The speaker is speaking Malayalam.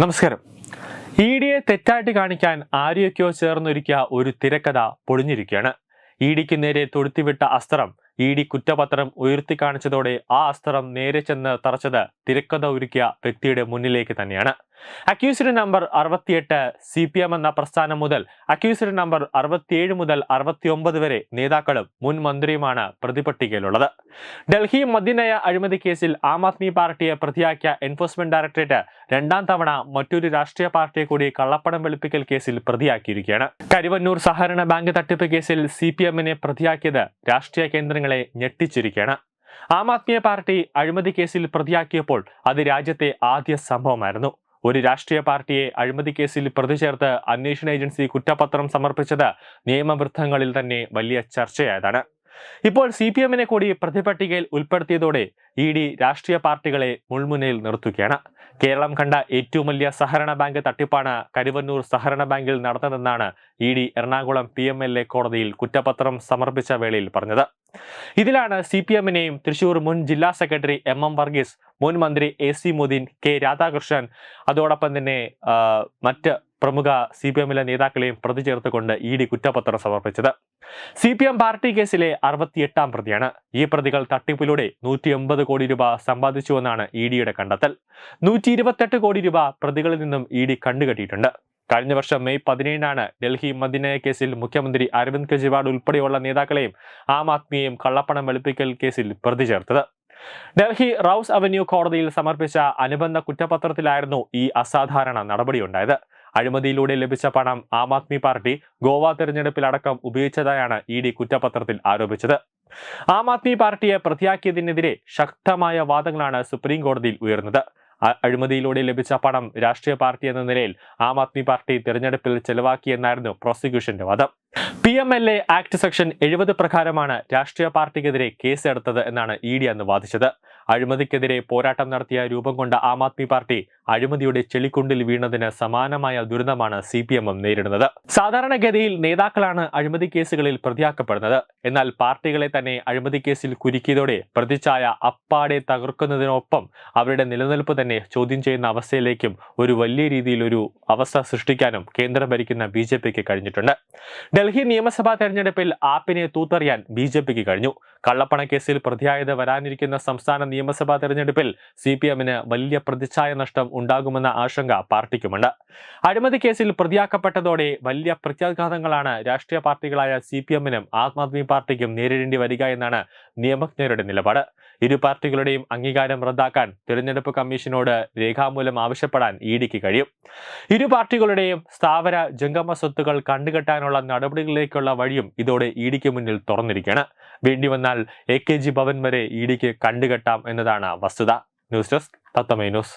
നമസ്കാരം. ഇ ഡിയെ തെറ്റായിട്ട് കാണിക്കാൻ ആരെയൊക്കെയോ ചേർന്നൊരുക്കിയ ഒരു തിരക്കഥ പൊളിഞ്ഞിരിക്കുകയാണ്. ഇ ഡിക്ക് നേരെ തൊടുത്തിവിട്ട അസ്ത്രം ഇ ഡി കുറ്റപത്രം ഉയർത്തി കാണിച്ചതോടെ ആ അസ്ത്രം നേരെ ചെന്ന് തറച്ചത് തിരക്കഥ ഒരുക്കിയ വ്യക്തിയുടെ മുന്നിലേക്ക് തന്നെയാണ്. അക്യൂസ്ഡ് നമ്പർ അറുപത്തിയെട്ട് സി പി എം എന്ന പ്രസ്ഥാനം മുതൽ അക്യൂസ്ഡ് നമ്പർ അറുപത്തിയേഴ് മുതൽ അറുപത്തിയൊമ്പത് വരെ നേതാക്കളും മുൻ മന്ത്രിയുമാണ് പ്രതിപട്ടികയിലുള്ളത്. ഡൽഹി മദ്യനയ അഴിമതി കേസിൽ ആം ആദ്മി പാർട്ടിയെ പ്രതിയാക്കിയ എൻഫോഴ്സ്മെന്റ് ഡയറക്ടറേറ്റ് രണ്ടാം തവണ മറ്റൊരു രാഷ്ട്രീയ പാർട്ടിയെ കൂടി കള്ളപ്പണം വെളുപ്പിക്കൽ കേസിൽ പ്രതിയാക്കിയിരിക്കുകയാണ്. കരുവന്നൂർ സഹകരണ ബാങ്ക് തട്ടിപ്പ് കേസിൽ സി പി എമ്മിനെ പ്രതിയാക്കിയത് രാഷ്ട്രീയ കേന്ദ്രങ്ങളെ ഞെട്ടിച്ചിരിക്കുകയാണ്. ആം ആദ്മി പാർട്ടി അഴിമതി കേസിൽ പ്രതിയാക്കിയപ്പോൾ അത് രാജ്യത്തെ ആദ്യ സംഭവമായിരുന്നു. ഒരു രാഷ്ട്രീയ പാർട്ടിയെ അഴിമതി കേസിൽ പ്രതി ചേർത്ത് അന്വേഷണ ഏജൻസി കുറ്റപത്രം സമർപ്പിച്ചത് നിയമവൃത്തങ്ങളിൽ തന്നെ വലിയ ചർച്ചയായതാണ്. ഇപ്പോൾ സി പി എമ്മിനെ കൂടി പ്രതിപട്ടികയിൽ ഉൾപ്പെടുത്തിയതോടെ ഇ ഡി രാഷ്ട്രീയ പാർട്ടികളെ മുൾമുനയിൽ നിർത്തുകയാണ്. കേരളം കണ്ട ഏറ്റവും വലിയ സഹകരണ ബാങ്ക് തട്ടിപ്പാണ് കരുവന്നൂർ സഹകരണ ബാങ്കിൽ നടന്നതെന്നാണ് E D Ernakulam P M L A കോടതിയിൽ കുറ്റപത്രം സമർപ്പിച്ച വേളയിൽ പറഞ്ഞത്. ഇതിലാണ് സി പി എമ്മിനെയും തൃശൂർ മുൻ ജില്ലാ സെക്രട്ടറി എം എം വർഗീസ് മുൻ മന്ത്രി A C Moideen K Radhakrishnan അതോടൊപ്പം തന്നെ മറ്റ് പ്രമുഖ സി പി എമ്മിലെ നേതാക്കളെയും പ്രതി ചേർത്തുകൊണ്ട് ഇ ഡി കുറ്റപത്രം സമർപ്പിച്ചത്. സി പി എം പാർട്ടി കേസിലെ അറുപത്തിയെട്ടാം പ്രതിയാണ്. ഈ പ്രതികൾ തട്ടിപ്പിലൂടെ നൂറ്റി എൺപത് കോടി രൂപ സമ്പാദിച്ചുവെന്നാണ് ഇ ഡിയുടെ കണ്ടെത്തൽ. നൂറ്റി ഇരുപത്തെട്ട് കോടി രൂപ പ്രതികളിൽ നിന്നും ഇ ഡി കണ്ടുകെട്ടിയിട്ടുണ്ട്. കഴിഞ്ഞ വർഷം മെയ് പതിനേഴിനാണ് ഡൽഹി മദിനയ കേസിൽ മുഖ്യമന്ത്രി അരവിന്ദ് കെജ്രിവാൾ ഉൾപ്പെടെയുള്ള നേതാക്കളെയും ആം ആദ്മിയെയും കള്ളപ്പണം വെളുപ്പിക്കൽ കേസിൽ പ്രതി ചേർത്തത്. ഡൽഹി റൌസ് അവന്യൂ കോടതിയിൽ സമർപ്പിച്ച അനുബന്ധ കുറ്റപത്രത്തിലായിരുന്നു ഈ അസാധാരണ നടപടിയുണ്ടായത്. അഴിമതിയിലൂടെ ലഭിച്ച പണം ആം ആദ്മി പാർട്ടി ഗോവ തെരഞ്ഞെടുപ്പിലടക്കം ഉപയോഗിച്ചതായാണ് ഇ ഡി കുറ്റപത്രത്തിൽ ആരോപിച്ചത്. ആം ആദ്മി പാർട്ടിയെ പ്രതിയാക്കിയതിനെതിരെ ശക്തമായ വാദങ്ങളാണ് സുപ്രീം കോടതിയിൽ ഉയർന്നത്. അഴിമതിയിലൂടെ ലഭിച്ച പണം രാഷ്ട്രീയ പാർട്ടി എന്ന നിലയിൽ ആം ആദ്മി പാർട്ടി തിരഞ്ഞെടുപ്പിൽ ചെലവാക്കിയെന്നായിരുന്നു പ്രോസിക്യൂഷന്റെ വാദം P M L A act section എഴുപത് പ്രകാരമാണ് രാഷ്ട്രീയ പാർട്ടിക്കെതിരെ കേസെടുത്തത് എന്നാണ് ഇ ഡി അന്ന് വാദിച്ചത്. അഴിമതിക്കെതിരെ പോരാട്ടം നടത്തിയ രൂപം കൊണ്ട ആം ആദ്മി പാർട്ടി അഴിമതിയുടെ ചെളിക്കുണ്ടിൽ വീണതിന് സമാനമായ ദുരിതമാണ് സി പി എമ്മും നേരിടുന്നത്. സാധാരണഗതിയിൽ നേതാക്കളാണ് അഴിമതി കേസുകളിൽ പ്രതിയാക്കപ്പെടുന്നത്. എന്നാൽ പാർട്ടികളെ തന്നെ അഴിമതി കേസിൽ കുരുക്കിയതോടെ പ്രതിച്ഛായ അപ്പാടെ തകർക്കുന്നതിനൊപ്പം അവരുടെ നിലനിൽപ്പ് തന്നെ ചോദ്യം ചെയ്യുന്ന അവസ്ഥയിലേക്കും ഒരു വലിയ രീതിയിൽ ഒരു അവസ്ഥ സൃഷ്ടിക്കാനും കേന്ദ്രം ഭരിക്കുന്ന ബി കഴിഞ്ഞിട്ടുണ്ട്. ഡൽഹി നിയമസഭാ തെരഞ്ഞെടുപ്പിൽ ആപ്പിനെ തൂത്തറിയാൻ ബി ജെ പിക്ക് കഴിഞ്ഞു. കള്ളപ്പണ കേസിൽ പ്രതിയായത് വരാനിരിക്കുന്ന സംസ്ഥാന നിയമസഭാ തെരഞ്ഞെടുപ്പിൽ സി പി എമ്മിന് വലിയ പ്രതിച്ഛായ നഷ്ടം ഉണ്ടാകുമെന്ന ആശങ്ക പാർട്ടിക്കുമുണ്ട്. അഴിമതി കേസിൽ പ്രതിയാക്കപ്പെട്ടതോടെ വലിയ പ്രത്യാഘാതങ്ങളാണ് രാഷ്ട്രീയ പാർട്ടികളായ സി പി എമ്മിനും ആം ആദ്മി പാർട്ടിക്കും നേരിടേണ്ടി വരിക എന്നാണ് നിയമജ്ഞരുടെ നിലപാട്. ഇരു പാർട്ടികളുടെയും അംഗീകാരം റദ്ദാക്കാൻ തിരഞ്ഞെടുപ്പ് കമ്മീഷനോട് രേഖാമൂലം ആവശ്യപ്പെടാൻ ഇ ഡിക്ക് കഴിയും. ഇരു പാർട്ടികളുടെയും സ്ഥാവര ജംഗമ സ്വത്തുകൾ കണ്ടുകെട്ടാനുള്ള നടപടികളിലേക്കുള്ള വഴിയും ഇതോടെ ഇ ഡിക്ക് മുന്നിൽ തുറന്നിരിക്കുകയാണ്. വേണ്ടി വന്നാൽ എ കെ ജി ഭവൻ വരെ ഇ ഡിക്ക് കണ്ടുകെട്ടാം എന്നതാണ് വസ്തുത. ന്യൂസ് ഡെസ്ക് തത്തമൈ ന്യൂസ്.